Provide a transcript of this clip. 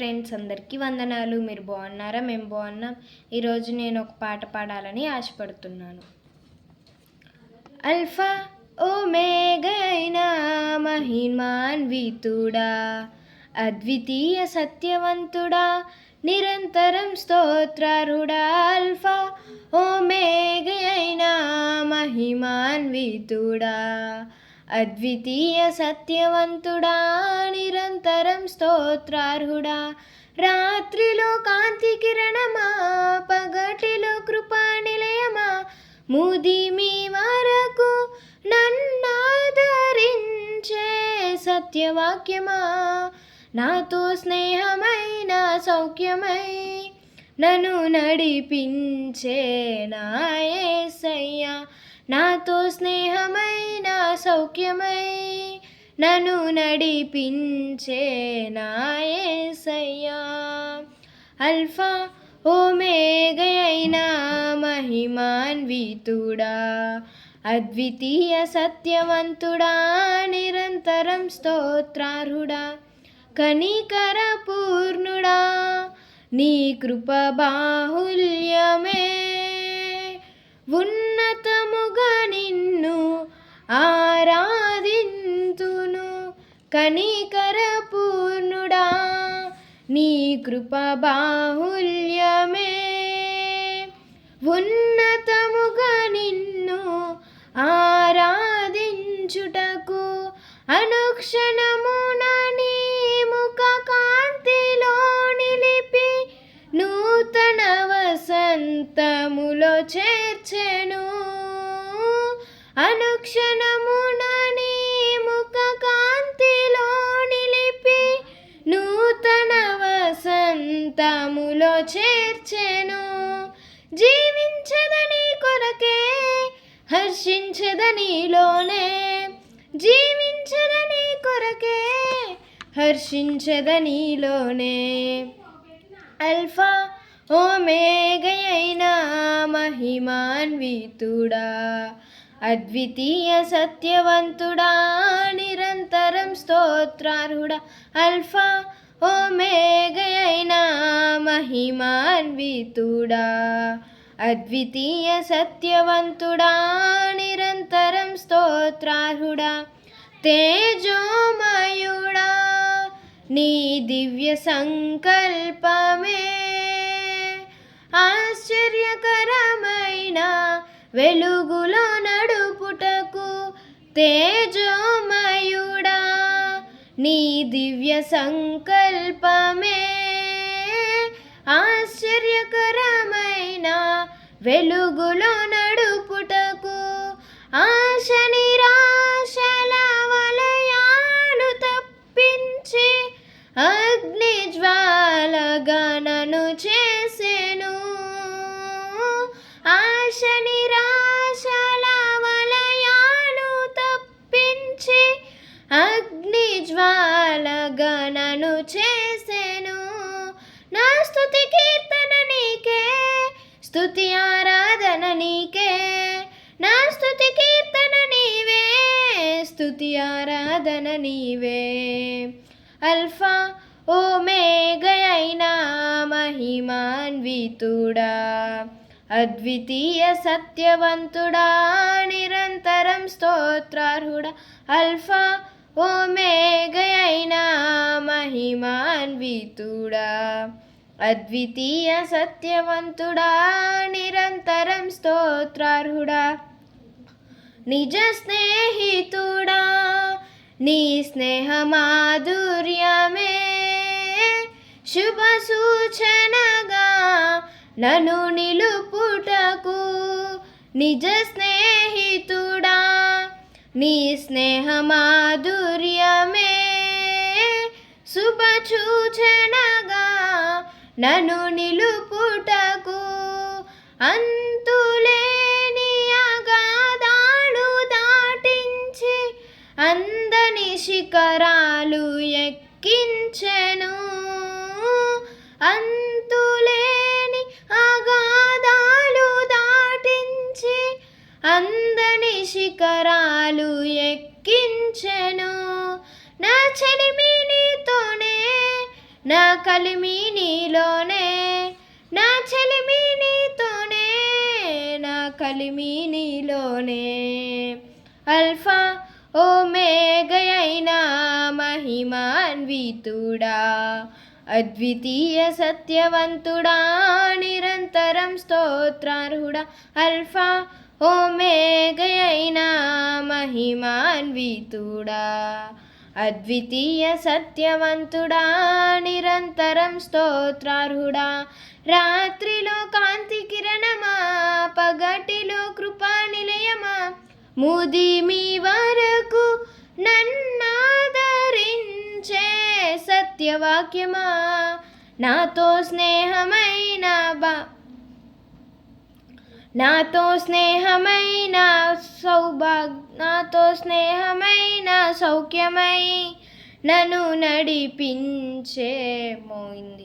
Friends అందరికీ వందనాలు. మీరు బాగున్నారా? మేము బాగున్నాం. ఈరోజు నేను ఒక పాట పాడాలని ఆశపడుతున్నాను. అల్ఫా ఓ మేఘైనా మహిమాన్వితుడా అద్వితీయ సత్యవంతుడా నిరంతరం స్తోత్రారుడా. అల్ఫా ఓ మేఘైనా మహిమాన్వితుడా అద్వితీయ సత్యవంతుడా నిరంతరం స్తోత్రార్హుడా. రాత్రిలో కాంతి కిరణమా పగటిలో కృపా నిలయమా. ముదిమి వరకు నన్నాదరించే సత్యవాక్యమా. నాతో స్నేహమైన సౌఖ్యమై నన్ను నడిపించే నాయసయ్యా నాతో స్నేహమైన సౌఖ్యమై నన్ను నడిపించే నాయసయ్యా అల్ఫా ఓ మేఘయైన మహిమాన్వితుడా. అద్వితీయ సత్యవంతుడా నిరంతరం స్తోత్రార్హుడా. కనికర పూర్ణుడా నీ కృప బాహుల్యమే. ఉన్న కనికర పూర్ణుడా నీ కృప బాహుల్యమే. ఉన్నతముగా నిన్ను ఆరాధించుటకు అనుక్షణమున నీ ముఖ కాంతిలో నిలిపి నూతన వసంతములో చేర్చెను. అనుక్షణ చేర్చెను. జీవించదని కొరకే హర్షించదనిలోనే జీవించదని కొరకే హర్షించదనిలోనే అల్ఫా ఓమేగయైన మహిమాన్వితుడా అద్వితీయ సత్యవంతుడా నిరంతరం స్తోత్రార్హుడా. అల్ఫా ఓ మేఘయైన మహిమాన్వితుడా అద్వితీయ సత్యవంతుడా నిరంతరం స్తోత్రార్హుడా తేజోమయుడా నీ దివ్య సంకల్పమే. ఆశ్చర్యకరమైన వెలుగులో నడుపుటకు తేజోమయుడా నీ దివ్య సంకల్పమే. ఆశ్చర్యకరమైన వెలుగులో స్థుతి ఆరాధన నీకే నా స్థుతి కీర్తన నీవే స్థుతి ఆరాధన నీవే. అల్ఫా ఓ మేఘయైనా మహిమాన్వితుడా అద్వితీయ సత్యవంతుడా నిరంతరం స్తోత్రార్హుడా. అల్ఫా ఓ మేఘయైనా మహిమాన్వితుడా. అద్వితీయ సత్యవంతుడా నిరంతరం స్తోత్రార్హుడా నిజ స్నేహితుడా నీ స్నేహమాధుర్యమే శుభ సూచనగా నను నిలుపుటకు నిజ స్నేహితుడా నీ స్నేహమాధుర్యమే శుభ సూచనగా నన్ను నిలుపుటకు అంతులేని అగాధాలు దాటించి అందని శిఖరాలు ఎక్కించెను. అంతులేని అగాధాలు దాటించి అందని శిఖరాలు ఎక్కించెను. నా చెలిమిని నా కలిమి నీలోనే నా చెలిమి నీతోనే నా కలిమి నీలోనే. అల్ఫా ఓ మేఘయైన మహిమాన్వితుడా అద్వితీయ సత్యవంతుడా నిరంతరం స్తోత్రార్హుడా. అల్ఫా ఓ మేఘయైన మహిమాన్వితుడా. అద్వితీయ సత్యవంతుడా నిరంతరం స్తోత్రార్హుడా. రాత్రిలో కాంతి కిరణమా పగటిలో కృపా నిలయమా. ముదిమి వరకు నన్నాదరించే సత్యవాక్యమా. నాతో స్నేహమైన బా నాతో స్నేహమైన సౌభాగ్ నాతో స్నేహమైన సౌఖ్యమై నన్ను నడిపించే మోయింది